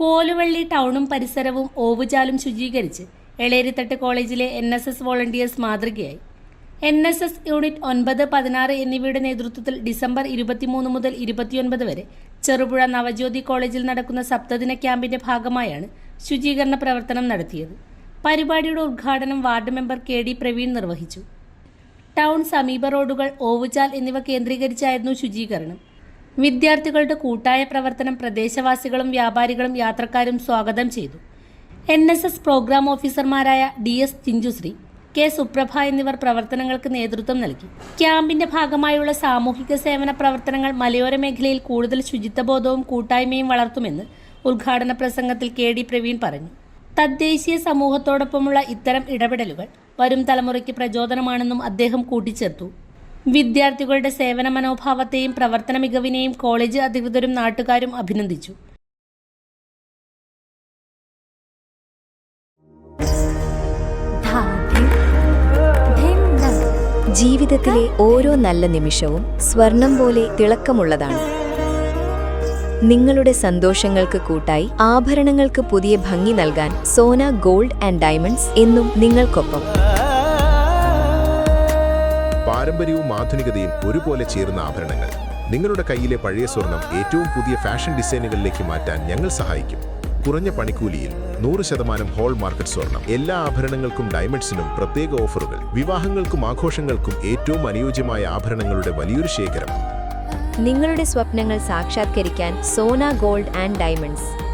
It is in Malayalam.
കോലുവള്ളി ടൗണും പരിസരവും ഓവുചാലും ശുചീകരിച്ച് എളേരിത്തട്ട് കോളേജിലെ എൻ എസ് എസ് വോളണ്ടിയേഴ്സ് മാതൃകയായി. എൻ എസ് എസ് യൂണിറ്റ് ഒൻപത് പതിനാറ് എന്നിവയുടെ നേതൃത്വത്തിൽ ഡിസംബർ ഇരുപത്തിമൂന്ന് മുതൽ ഇരുപത്തിയൊൻപത് വരെ ചെറുപുഴ നവജ്യോതി കോളേജിൽ നടക്കുന്ന സപ്തദിന ക്യാമ്പിന്റെ ഭാഗമായാണ് ശുചീകരണ പ്രവർത്തനം നടത്തിയത്. പരിപാടിയുടെ ഉദ്ഘാടനം ward member K D Praveen നിർവഹിച്ചു. ടൗൺ സമീപ റോഡുകൾ ഓവുചാൽ എന്നിവ കേന്ദ്രീകരിച്ചായിരുന്നു ശുചീകരണം. വിദ്യാർത്ഥികളുടെ കൂട്ടായ പ്രവർത്തനം പ്രദേശവാസികളും വ്യാപാരികളും യാത്രക്കാരും സ്വാഗതം ചെയ്തു. എൻ എസ് എസ് പ്രോഗ്രാം ഓഫീസർമാരായ D S Chinchusree K Suprabha എന്നിവർ പ്രവർത്തനങ്ങൾക്ക് നേതൃത്വം നൽകി. ക്യാമ്പിന്റെ ഭാഗമായുള്ള സാമൂഹിക സേവന പ്രവർത്തനങ്ങൾ മലയോര മേഖലയിൽ കൂടുതൽ ശുചിത്വബോധവും കൂട്ടായ്മയും വളർത്തുമെന്ന് ഉദ്ഘാടന പ്രസംഗത്തിൽ കെ ഡി പ്രവീൺ പറഞ്ഞു. തദ്ദേശീയ സമൂഹത്തോടൊപ്പമുള്ള ഇത്തരം ഇടപെടലുകൾ വരും തലമുറയ്ക്ക് പ്രചോദനമാണെന്നും അദ്ദേഹം കൂട്ടിച്ചേർത്തു. വിദ്യാർത്ഥികളുടെ സേവന മനോഭാവത്തെയും പ്രവർത്തന മികവിനെയും കോളേജ് അധികൃതരും നാട്ടുകാരും അഭിനന്ദിച്ചു. ജീവിതത്തിലെ ഓരോ നല്ല നിമിഷവും സ്വർണം പോലെ തിളക്കമുള്ളതാണ്. നിങ്ങളുടെ സന്തോഷങ്ങൾക്ക് കൂട്ടായി ആഭരണങ്ങൾക്ക് പുതിയ ഭംഗി നൽകാൻ സോന ഗോൾഡ് ആൻഡ് ഡയമണ്ട്സ് എന്നും നിങ്ങൾക്കൊപ്പം. പാരമ്പര്യവും ആധുനികതയും ഒരുപോലെ ചേർന്ന ആഭരണങ്ങൾ. നിങ്ങളുടെ കയ്യിലെ പഴയ സ്വർണം ഏറ്റവും പുതിയ ഫാഷൻ ഡിസൈനുകളിലേക്ക് മാറ്റാൻ ഞങ്ങൾ സഹായിക്കും. കുറഞ്ഞ പണിക്കൂലിയിൽ നൂറ് ശതമാനം ഹോൾ മാർക്കറ്റ് സ്വർണം. എല്ലാ ആഭരണങ്ങൾക്കും ഡയമണ്ട്സിനും പ്രത്യേക ഓഫറുകൾ. വിവാഹങ്ങൾക്കും ആഘോഷങ്ങൾക്കും ഏറ്റവും അനുയോജ്യമായ ആഭരണങ്ങളുടെ വലിയൊരു ശേഖരം. നിങ്ങളുടെ സ്വപ്നങ്ങൾ സാക്ഷാത്കരിക്കാൻ സോന ഗോൾഡ് ആൻഡ് ഡയമണ്ട്സ്.